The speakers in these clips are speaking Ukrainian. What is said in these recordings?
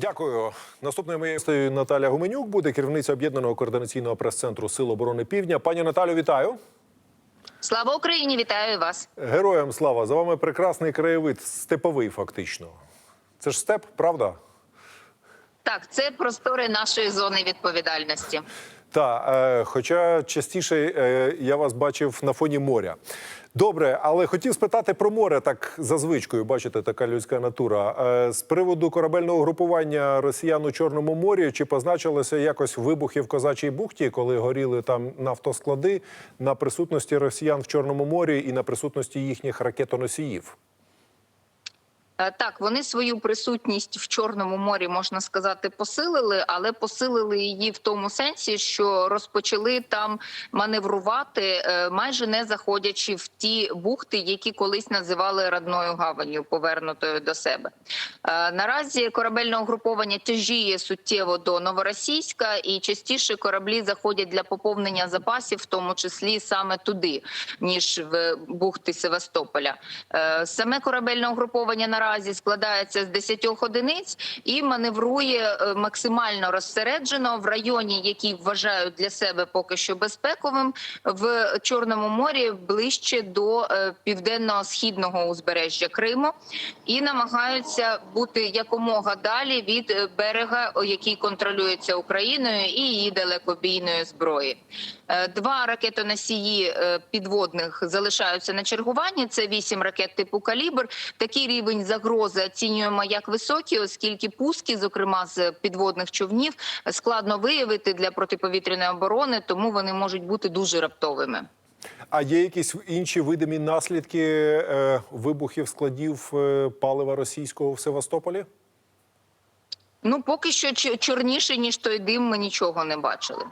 Дякую. Наступною моєю гостею Наталя Гуменюк буде керівниця об'єднаного координаційного прес-центру Сил оборони Півдня. Пані Наталю, вітаю. Слава Україні! Вітаю вас. Героям слава за вами прекрасний краєвид, степовий фактично. Це ж степ, правда? Так, це простори нашої зони відповідальності. Так, е, хоча частіше е, я вас бачив на фоні моря. Добре, але хотів спитати про море так за звичкою. Бачите, така людська натура. Е, з приводу корабельного групування росіян у Чорному морі чи позначилося якось вибухи в Козачій бухті, коли горіли там нафтосклади на присутності росіян в Чорному морі і на присутності їхніх ракетоносіїв? Е, Так, вони свою присутність в Чорному морі можна сказати посилили, але посилили її в тому сенсі, що розпочали там маневрувати, е, майже не заходячи в ті бухти, які колись називали родною гаванню, повернутою до себе. Е, Наразі корабельне угруповання тяжіє суттєво до новоросійська, і частіше кораблі заходять для поповнення запасів, в тому числі саме туди, ніж в бухти Севастополя. Саме корабельне угруповання наразі складається з 10 одиниць і маневрує е, максимально розсереджено в районі, який вважають для себе поки що безпековим, в Чорному морі ближче до е, південно-східного узбережжя Криму, і намагаються бути якомога далі від е, берега, який контролюється Україною, і її далекобійної зброї. Два ракетоносії підводних залишаються на чергуванні. Це вісім ракет типу калібр. Такий рівень загрози оцінюємо як високий, оскільки пуски, зокрема з підводних човнів, складно виявити для протиповітряної оборони, тому вони можуть бути дуже раптовими. А є якісь інші видимі наслідки е, вибухів складів е, палива російського в Севастополі? Ну поки що чорніше ніж той дим, ми нічого не бачили.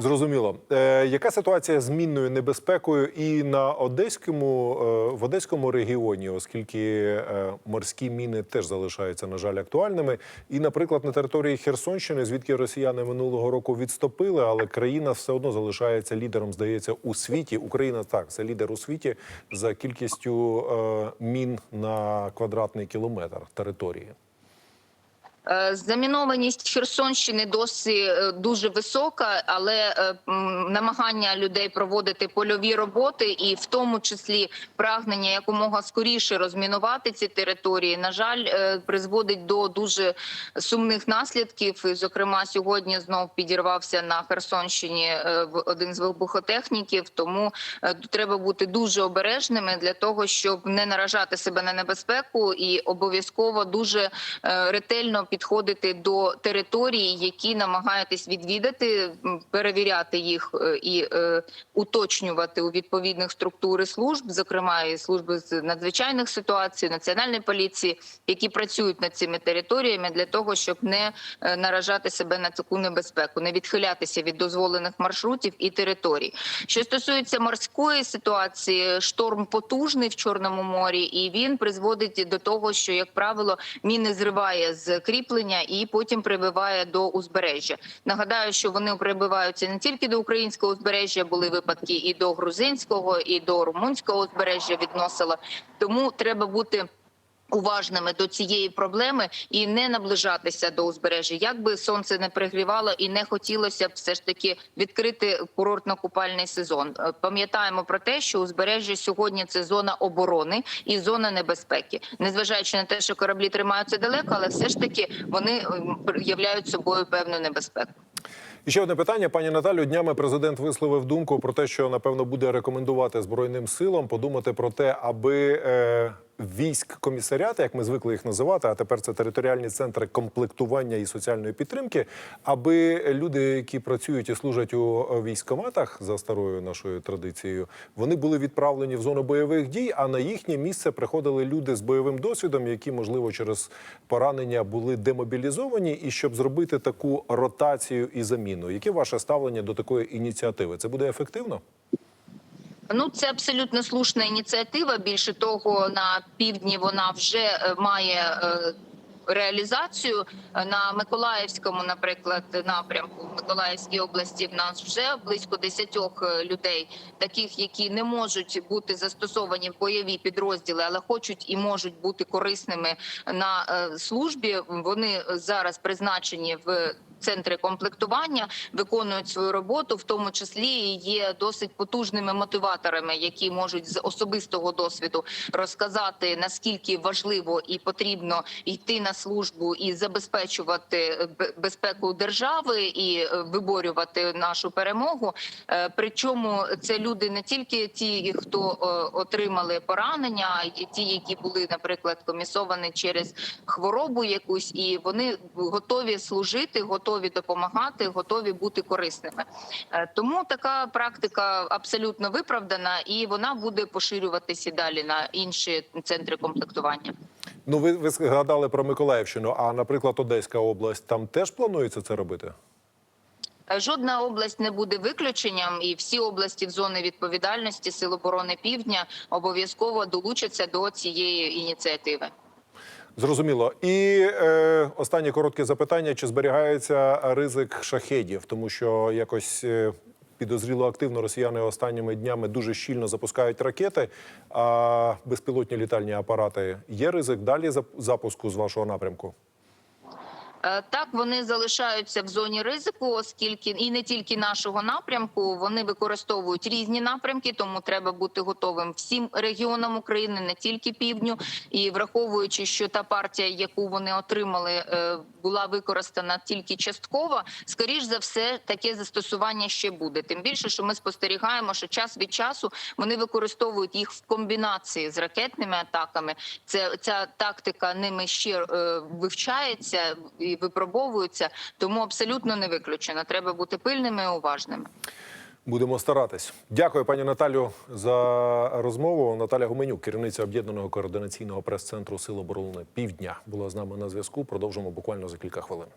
Зрозуміло. Е, яка ситуація з мінною небезпекою і на одеському е, в одеському регіоні, оскільки е, морські міни теж залишаються, на жаль, актуальними. І, наприклад, на території Херсонщини, звідки росіяни минулого року відступили, але країна все одно залишається лідером, здається, у світі. Україна так, це лідер у світі за кількістю е, мін на квадратний кілометр території. Е, Замінованість Херсонщини досі е, дуже висока, але е, намагання людей проводити польові роботи, і в тому числі прагнення якомога скоріше розмінувати ці території, на жаль, призводить до дуже сумних наслідків. І, Зокрема, сьогодні знов підірвався на Херсонщині один з вибухотехніків. Тому треба бути дуже обережними для того, щоб не наражати себе на небезпеку, і обов'язково дуже ретельно підходити до територій, які намагаєтесь відвідати, перевіряти їх е, і е, уточнювати у відповідних структури служб, зокрема і служби з надзвичайних ситуацій, національної поліції, які працюють над цими територіями для того, щоб не е, наражати себе на таку небезпеку, не відхилятися від дозволених маршрутів і територій. Що стосується морської ситуації, шторм потужний в Чорному морі, і він призводить до того, що як правило міни зриває з кріплення і потім прибиває до узбережжя. Нагадаю, що вони прибиваються не тільки до українського узбережжя, були випадки і до грузинського, і до румунського узбережжя відносило. Тому треба бути. Уважними до цієї проблеми і не наближатися до узбережжя, як би сонце не пригрівало, і не хотілося б все ж таки відкрити курортно-купальний сезон. Е, Пам'ятаємо про те, що узбережжя сьогодні це зона оборони і зона небезпеки, незважаючи на те, що кораблі тримаються далеко, але все ж таки вони ем, являють собою певну небезпеку. Ще одне питання, пані Наталю. Днями президент висловив думку про те, що напевно буде рекомендувати збройним силам подумати про те, аби е, військ комісаріати, як ми звикли їх називати, а тепер це територіальні центри комплектування і соціальної підтримки, аби люди, які працюють і служать у військкоматах за старою нашою традицією, вони були відправлені в зону бойових дій, а на їхнє місце приходили люди з бойовим досвідом, які можливо через поранення були демобілізовані, і щоб зробити таку ротацію і заміну. Яке ваше ставлення до такої ініціативи? Це буде ефективно? Ну, це абсолютно слушна ініціатива. Більше того, на півдні вона вже е, має е, реалізацію Е, на Миколаївському, наприклад, напрямку в Миколаївській області. В нас вже близько 10 людей, таких, які не можуть бути застосовані в бойові підрозділи, але хочуть і можуть бути корисними на е, службі. Вони зараз призначені в центри комплектування, виконують свою роботу, в тому числі є досить потужними мотиваторами, які можуть з особистого досвіду розказати наскільки важливо і потрібно йти на службу і забезпечувати е, безпеку держави і е, виборювати нашу перемогу. Е, Причому це люди не тільки ті, хто отримали поранення, а й ті, які були, наприклад, комісовані через хворобу якусь, і вони готові служити, готові допомагати, готові бути корисними. Е, Тому така практика абсолютно виправдана, і вона буде поширюватися далі на інші центри комплектування. Ну, ви, ви згадали про Миколаївщину, а наприклад, Одеська область там теж планується це робити? Е, Жодна область не буде виключенням, і всі області в зони відповідальності Сил оборони Півдня обов'язково долучаться до цієї ініціативи. Зрозуміло. І е, останнє коротке запитання: чи зберігається ризик шахедів? Тому що якось е, підозріло активно росіяни останніми днями дуже щільно запускають ракети, а безпілотні літальні апарати. Є ризик далі зап- запуску з вашого напрямку? Е, Так, вони залишаються в зоні ризику, оскільки і не тільки нашого напрямку, вони використовують різні напрямки, тому треба бути готовим всім регіонам України, не тільки півдню. І враховуючи, що та партія, яку вони отримали, е, була використана тільки частково, скоріш за все, таке застосування ще буде. Тим більше, що ми спостерігаємо, що час від часу вони використовують їх в комбінації з ракетними атаками. Це ця тактика ними ще е, вивчається і випробовується, тому абсолютно не виключено. Треба бути пильними і уважними. Будемо старатись. Дякую, пані Наталю, за розмову. Наталя Гуменюк, керівниця об'єднаного координаційного прес-центру Сил оборони Півдня, була з нами на зв'язку. Продовжимо буквально за кілька хвилин.